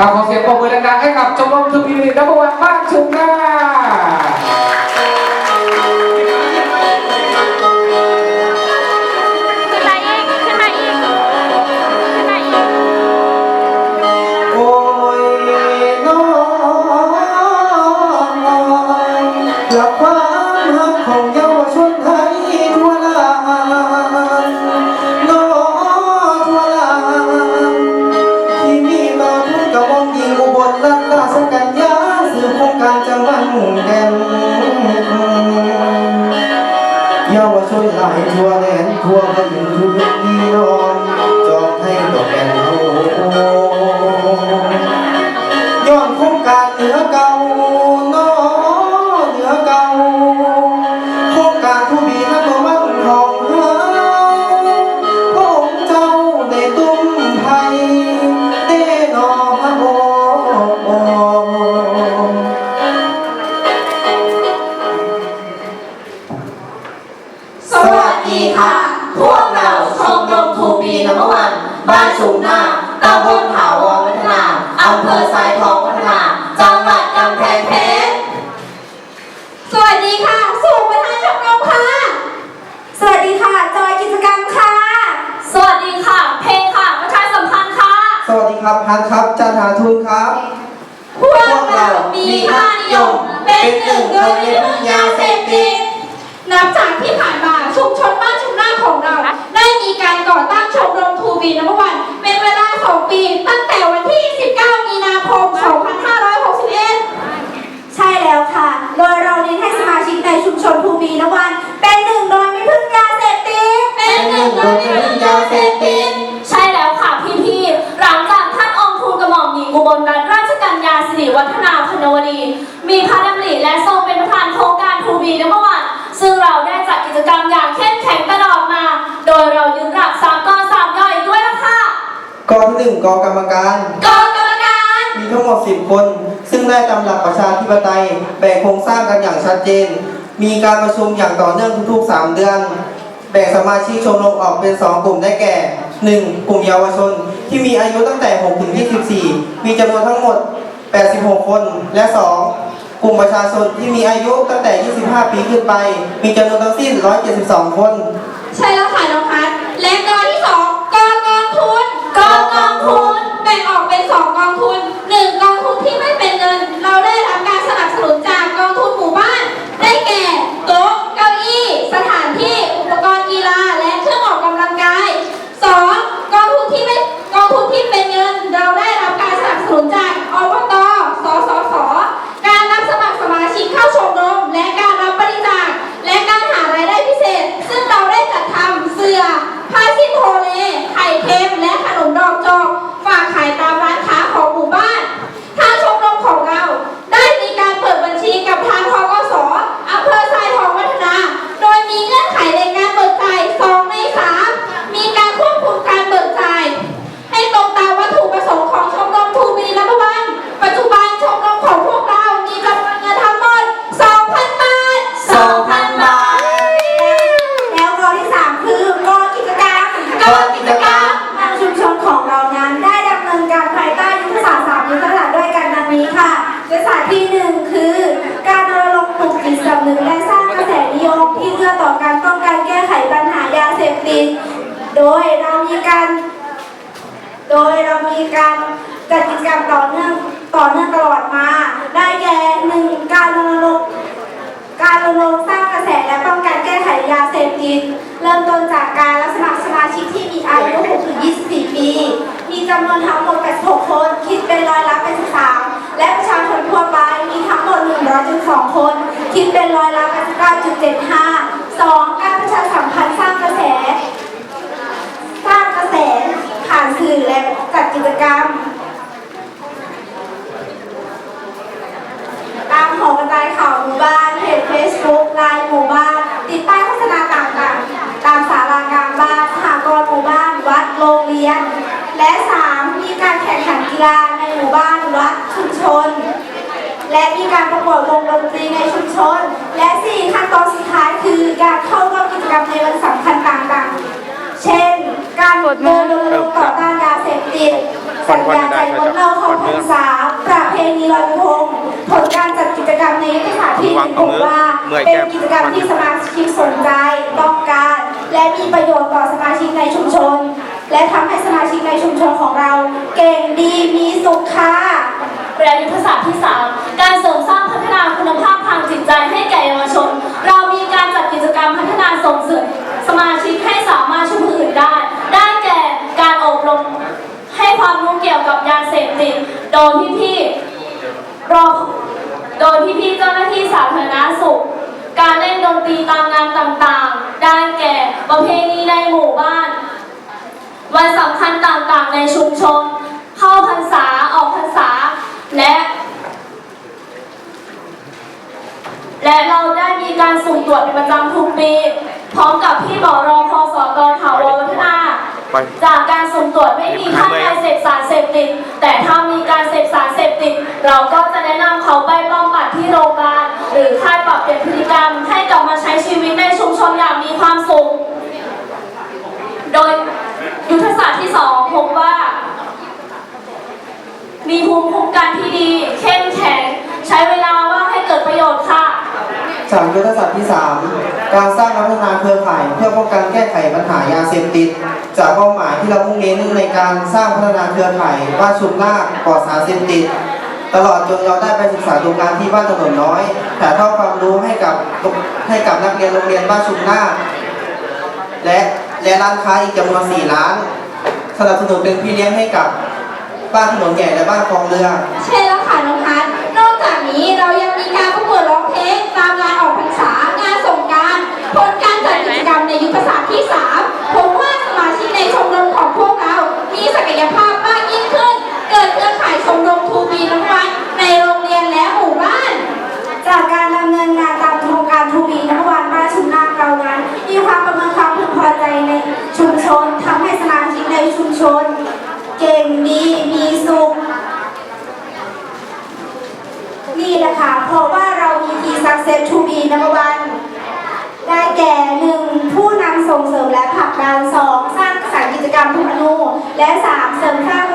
อ่าขอเสียงปรบมือดังๆให้กับาวชนหลายทั่วแดนทั่วกันทุกที่ บ้านชุมนาตำบลถาวรวัฒนาอำเภอทรายทองวัฒนาจังหวัดกำแพงเพชรสวัสดีค่ะ สู่ประธานชมรมค่ะ สวัสดีค่ะ จอยกิจกรรมค่ะ สวัสดีค่ะ เพลงค่ะ ประชาสัมพันธ์ค่ะ สวัสดีครับพันครับจันทาทุนครับ พวกเรามีค่านิยม เป็นหนึ่งโดยไม่พึ่งยาเสพติด หนึ่งกอกรรมการกอกรรมการ มีทั้งหมด 10 คน ซึ่งได้ตามหลักประชาธิปไตยแบ่งโครงสร้างกันอย่างชัดเจน มีการประชุมอย่างต่อเนื่องทุกๆ 3 เดือน แบ่งสมาชิกชมรมออกเป็น 2 กลุ่มได้แก่ 1. กลุ่มเยาวชน ที่มีอายุตั้งแต่ 6 ถึง 24 มีจำนวนทั้งหมด 86 คน และ 2. กลุ่มประชาชนที่มีอายุตั้งแต่ 25 ปีขึ้นไป มีจำนวนทั้งสิ้น 172 คน ใช่แล้วค่ะน้องพัดและกอที่สองกอกองทุน กอกองทุน แบ่งออกเป็นสองกองทุนหนึ่งกองทุนที่ไม่เป็นเงิน เราได้รับการสนับสนุนจากกองทุนหมู่บ้าน ได้แก่โต๊ะเก้าอี้ สถานที่อุปกรณ์กีฬาและเครื่องออกกำลังกายสองกองทุนที่ไม่กองทุนที่เป็นเงิน เราได้รับการสนับสนุนจากอบตสสส การรับสมัครสมาชิกเข้าชมรมและการรับบริจาคและการหารายได้พิเศษ ซึ่งเราได้จัดทำเสื้อผ้าสิ้นโทเล ไข่เค็มและขนมดอกจอกฝากขายตามร้านค้าของหมู่บ้าน ทางชมรมของเรา ได้มีการเปิดบัญชีกับทางทกสอำเภอทรายทองวัฒนา โดยมีเงื่อนไขในการเบิกจ่าย2ใน 3 มีการควบคุมการเบิกจ่าย ให้ตรงตามวัตถุประสงค์ของชมรมทูบีนับวัน ปัจจุบันชมรมของพวกเรามีจำนวนเงินทั้งหมด 2,000 บาท 2,000 บาท แล้วกอที่สามคือกอกิจกรรม กอกิจกรรม ทางชุมชนของเรานั้นได้ดำเนินการภายใต้ยุทธศาสตร์สามยุทธศาสตร์ด้วยกันดังนี้ค่ะยุทธศาสตร์ที่หนึ่งคือ การรณรงค์ปลุกจิตสำนึกและสร้างกระแสนิยมที่เอื้อต่อการป้องกันแก้ไขปัญหายาเสพติด โดยเรามีการ โดยเรามีการ จัดกิจกรรมต่อเนื่องต่อเนื่องตลอดมา ได้แก่หนึ่งการรณรงค์การรณรงค์สร้างกระแสและป้องกันแก้ไขยาเสพติด เริ่มต้นจากการรับสมัครสมาชิกที่มีอายุ6ถึง24 ปี มีจำนวนทั้งหมด 86 คน คิดเป็นร้อยละ83 และประชาชนทั่วไปมีทั้งหมด 100.2คน คิดเป็นร้อยละ89.75 2. การประชาสัมพันธ์สร้างกระแส สร้างกระแสผ่านสื่อและจัดกิจกรรม ตามหอ กระจายข่าวหมู่บ้านเพจเฟซบุ๊กไลน์หมู่บ้าน ติดป้ายโฆษณาต่างๆ ตามศาลากลางบ้านสหกรณ์หมู่บ้าน วัดโรงเรียน และ 3. มีการแข่งขันกีฬาในหมู่บ้านวัดชุมชน และมีการประกวดวงดนตรีในชุมชน และ 4 ขั้นตอนสุดท้ายคือการเข้าร่วมกิจกรรมในวันสำคัญต่างๆ เช่น การเดินรณรงค์ต่อต้านยาเสพติดสัญญาใจงดเหล้าเข้าพรรษาประ เพณีลอยกระทงผลการจัดกิจกรรมในยุทธศาสตร์ที่16ว่าเป็นกิจกรรมที่สมาชิกสนใจต้องการ และมีประโยชน์ต่อสมาชิกในชุมชน และทำให้สมาชิกในชุมชนของเรา เก่งดีมีสุขค่ะและยุทธศาสตร์ที่ 3 การเสริมสร้างพัฒนาคุณภาพทางจิตใจให้แก่เยาวชน เรามีการจัดกิจกรรมพัฒนาส่งเสริมสมาชิกให้สามารถช่วยผู้อื่นได้ ได้แก่การอบรมให้ความรู้เกี่ยวกับยาเสพติดโดยพี่ๆ รอโดยพี่ๆเจ้าหน้าที่สาธารณสุข การเล่นดนตรีตามงานต่างๆ ได้แก่ประเพณีในหมู่บ้าน วันสำคัญต่างๆ ในชุมชน เข้าพรรษาออกพรรษา และ และเราได้มีการสุ่มตรวจเป็นประจำทุกปี พร้อมกับพี่บอรอพอสตถาวรวัฒนาไปจากการสุ่มตรวจไม่มีท่านใดเสพสารเสพติดแต่ถ้า เราก็จะแนะนำเขาไปบำบัดที่โรงพยาบาลหรือค่ายปรับเปลี่ยนพฤติกรรม ให้กลับมาใช้ชีวิตในชุมชนอย่างมีความสุข โดยยุทธศาสตร์ที่ 2 พบว่า มีภูมิคุ้มกันที่ดี เข้มแข็ง ใช้เวลาว่างให้เกิดประโยชน์ค่ะจากยุทธศาสตร์ที่ 3 การสร้างและพัฒนาเครือข่ายเพื่อป้องกันแก้ไขปัญหายาเสพติด จากเป้าหมายที่เรามุ่งเน้นในการสร้างพัฒนาเครือข่ายบ้านชุมนาคปลอดสารเสพติด ตลอดจนเราได้ไปศึกษาดูงานที่บ้านถนนน้อยถ่ายทอดความรู้ให้กับให้กับนักเรียนโรงเรียนบ้านชุมนาและและร้านค้าอีกจำนวน4ร้านสนับสนุนเป็นพี่เลี้ยงให้กับบ้านถนนใหญ่และบ้านคลองเรือ ใช่แล้วค่ะน้องพัดนอกจากนี้เรายังมีการประกวดร้องเพลงตามงานออกพรรษางานสงการผลการจัดกิจกรรมในยุทธศาสตร์ที่3ผมว่าสมาชิกในชมรมของพวกเรา มีศักยภาพมากยิ่งขึ้น เกิดเครือข่ายชมรมทูบีน้องวันในโรงเรียนและหมู่บ้าน จากการดำเนินงานตามโครงการทูบีนวันบ้านชุมนาคเรานั้นมีความประเมินความพึงพอใจในชุมชนทำให้สมาชิกในชุมชน เก่งดีมีสุข นี่แหละค่ะ เพราะว่าเรามี Key Success to be number one ได้แก่หนึ่งผู้นำส่งเสริมและผลักดันสองสร้างสรรค์กิจกรรมทุกอนุ และสามเสริมสร้าง